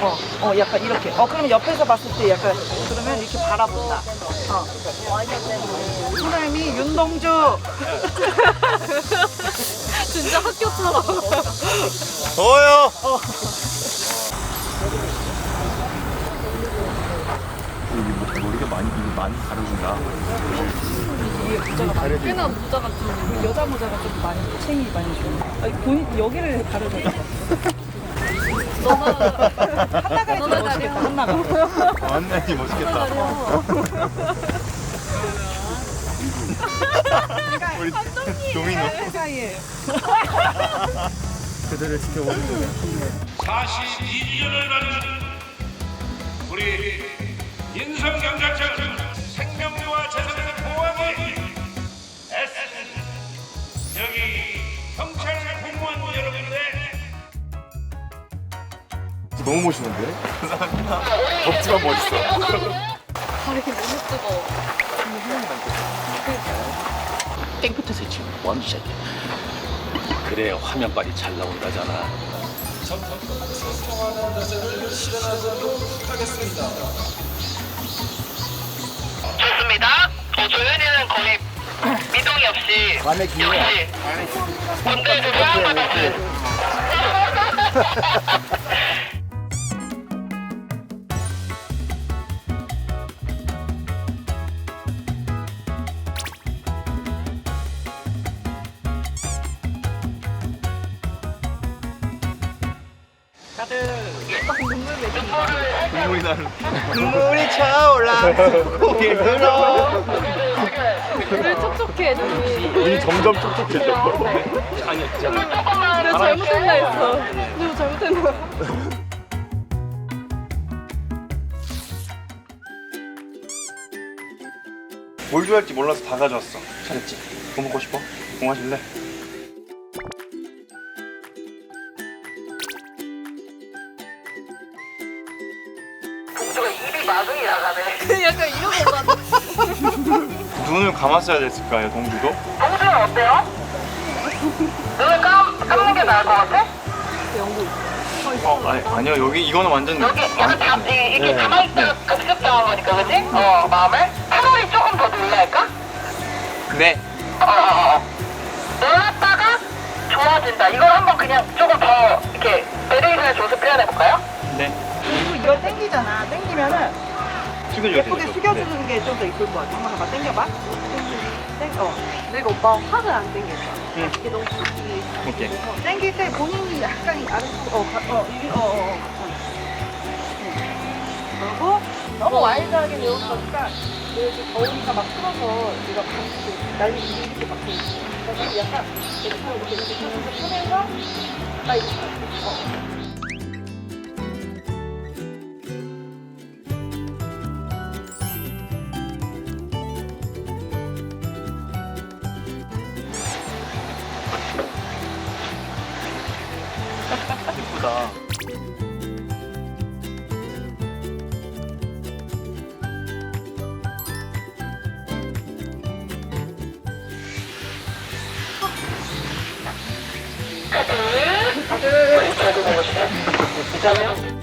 어, 어, 약간 이렇게. 어, 그러면 옆에서 봤을 때 약간 그러면 이렇게 바라본다. 어. 사람이 윤동주. 진짜 학교처럼. 더워요. 여기 머리가 많이 이거 많이 가려준다. 이게 모자가. 꽤나 모자 같은. 여자 모자가 좀 많이 챙이 많이 좀. 아니, 본인 여기를 가려줘. 한나가 해도 멋있겠다. 한나가. 완전히 멋있겠다. 우리 도미노. 사이에. 그들을 지켜보는 중에 42년을 가진 우리 너무 멋있는데? 덥지만 멋있어. 발이 너무 뜨거워. 땡볕에서 지금 원샷 그래야 화면 빨이 잘 나온다잖아 좋습니다. 어, 조현이는 거의 미동이 없이 만의 기회. 역시 군대에서 사랑받았어요. 눈물이 나는. 눈물이 차올라. 고개 들어. 늘 촉촉해, 눈이. 눈이 점점 촉촉해져. 아니 진짜 내가 잘못했나 했어. 내가 잘못했나. 뭘 좋아할지 몰라서 다 가져왔어. 잘했지? 뭐 먹고 싶어? 뭐 마실래? 마중이 나가네. 약간 이런 거 같아. 눈을 감았어야 됐을까요, 동주도? 동주는 어때요? 눈을 감, 감는 게 나을 것 같아? 어, 아니, 아니요. 여기 이거는 완전 여기 약간 다, 이- 이렇게 네. 가만있다가 급습당한 거니까, 그지? 어, 마음을? 차라리 조금 더 늘릴까? 네. 어, 어, 어. 놀았다가 좋아진다. 이걸 한번 그냥 조금 더 이렇게 베리에이션을 줘서 표현해볼까요? 네. 이걸 당기잖아. 당기면은 숙여줘야 예쁘게 되죠. 숙여주는 게 좀 더 이쁠 것 같아. 한번 봐봐. 당겨봐. 땡, 어. 내가 오빠 화를 안 땡겼어. 응. 이게 너무 크지. 네. 오케이. 어, 당길 때 본인이 약간 아래쪽, 어, 가- 어, 이게, 어, 어, 어. 응. 그리고 너무 와일드하게 내온 거니까 이렇게 더우니까 막 풀어서 이거 같이 날리 이렇게 막 돼. 그래서 약간 이렇게 이렇게 이렇게 꺼내서 나 이렇게 어. 다들,